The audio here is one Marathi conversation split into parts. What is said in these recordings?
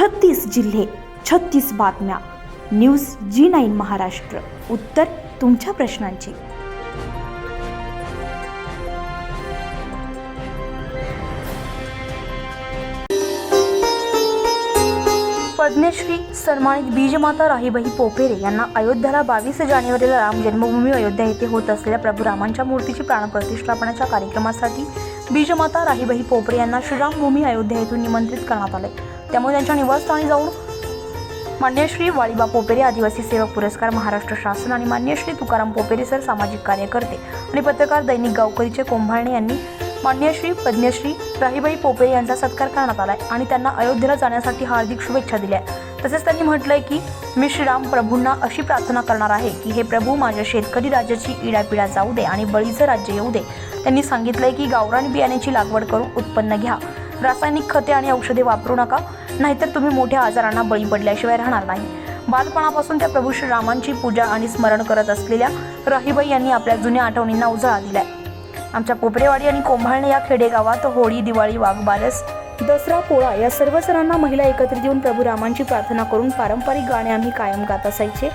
छत्तीस जिल्हे छत्तीस बातम्या. News G nine Maharashtra. उत्तर तुमच्या प्रश्नांची. पद्मश्री सन्मानित बीजमाता राहीबाई पोपेरे यांना अयोध्याला बावीस जानेवारीला राम जन्मभूमी अयोध्या येथे होत असलेल्या प्रभू रामांच्या मूर्तीची प्राणप्रतिष्ठापनाच्या कार्यक्रमासाठी बीजमाता राहीबाई पोपरे यांना श्रीरामभूमी अयोध्या येथून निमंत्रित करण्यात आले. त्यामुळे त्यांच्या निवासस्थानी जाऊन मान्यश्री वाळीबा पोपेरे आदिवासी सेवक पुरस्कार महाराष्ट्र शासन आणि मान्यश्री तुकाराम पोपेरे सर सामाजिक कार्यकर्ते आणि पत्रकार दैनिक गावकरीचे कोंभाळणे यांनी मान्यश्री पद्मश्री राहीबाई पोपेरे यांचा सत्कार करण्यात आलाय आणि त्यांना अयोध्येला जाण्यासाठी हार्दिक शुभेच्छा दिल्या तसेच त्यांनी म्हटलंय की मी श्रीराम प्रभूंना अशी प्रार्थना करणार आहे की हे प्रभू माझ्या शेतकरी राज्याची इडापिडा जाऊ दे आणि बळीचं राज्य येऊ दे. त्यांनी सांगितलंय की गावरान बियाण्याची लागवड करून उत्पन्न घ्या. रासायनिक खते आणि औषधे वापरू नका. नाहीतर तुम्ही मोठ्या आजारांना बळी पडल्याशिवाय राहणार नाही. बालपणापासून त्या प्रभू श्रीरामांची पूजा आणि स्मरण करत असलेल्या राहीबाई यांनी आपल्या जुन्या आठवणींना उजाळा दिलाय. आमच्या कोपरेवाडी आणि कोंभाळणे या खेडेगावात होळी दिवाळी वाघबारस दसरा पोळा या सर्व सणांना महिला एकत्रित येऊन प्रभू रामांची प्रार्थना करून पारंपरिक गाणे आम्ही कायम गात असायचे.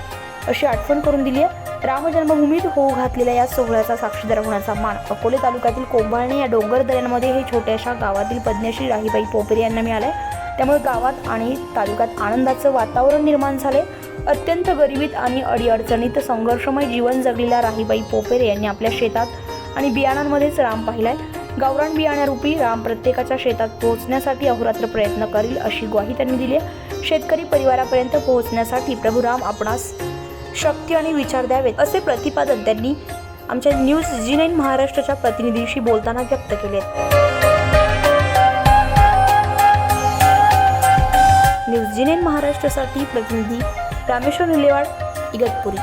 अशी आठवण करून दिली आहे. राम जन्मभूमीत होऊ घातलेल्या या सोहळ्याचा साक्षीदार होण्याचा मान अकोले तालुक्यातील कोंभाळणे या डोंगर दऱ्यांमध्ये हे छोट्याशा गावातील पद्मश्री राहीबाई पोपरे यांना मिळालंय. त्यामुळे गावात आणि तालुक्यात आनंदाचं वातावरण निर्माण झाले अत्यंत गरिबीत आणि अडीअडचणीत संघर्षमय जीवन जगलेल्या राहीबाई पोपेरे यांनी आपल्या शेतात आणि बियाणांमध्येच राम पाहिलाय. गावरान बियाण्यारूपी राम प्रत्येकाच्या शेतात पोहोचण्यासाठी अहोरात्र प्रयत्न करील अशी ग्वाही त्यांनी दिली आहे. शेतकरी परिवारापर्यंत पोहोचण्यासाठी प्रभू राम आपणास शक्ती आणि विचार द्यावेत असे प्रतिपादन त्यांनी आमच्या न्यूज जी नाईन महाराष्ट्राच्या प्रतिनिधीशी बोलताना व्यक्त केले महाराष्ट्रासाठी प्रतिनिधी रामेश्वर निलेवाड इगतपुरी.